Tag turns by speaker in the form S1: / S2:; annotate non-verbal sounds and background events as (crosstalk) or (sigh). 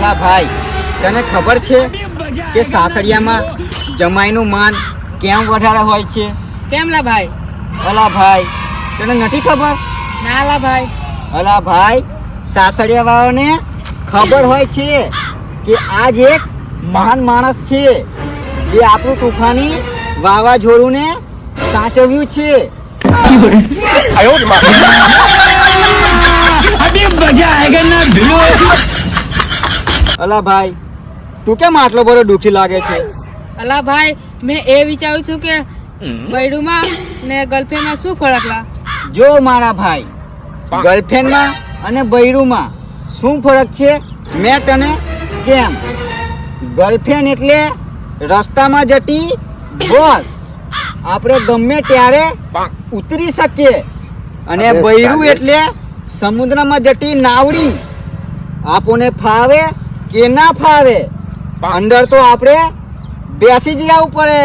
S1: અલા ભાઈ તને ખબર છે કે સાસરિયામાં જમાઈનું માન કેમ વધારે હોય છે?
S2: કેમ લા ભાઈ?
S1: અલા ભાઈ તને નથી ખબર?
S2: ના લા ભાઈ.
S1: અલા ભાઈ સાસરિયા વાળાને ખબર હોય છે કે આજ એક મહાન માણસ છે જે આપણું તુફાની વાવાઝોડુંને સાચવ્યું છે. (laughs) અલા ભાઈ તું કેમ આટલો બધો દુઃખી લાગે છે?
S2: અલા ભાઈ મેં એ વિચારું છું કે બૈડુમાં ને ગર્લફ્રેન્ડમાં શું ફરક લા?
S1: જો મારા ભાઈ ગર્લફ્રેન્ડમાં અને બૈરુમાં શું ફરક છે? મેં તને કેમ? ગર્લફ્રેન્ડ એટલે રસ્તામાં જતી બસ. આપણે ગમે ત્યારે ઉતરી શકીએ. અને બૈરું એટલે સમુદ્રમાં જતી નાવડી. આપણને ફાવે કે ના ફાવે. અંદર તો આપણે બેસી જ રહેવું પડે.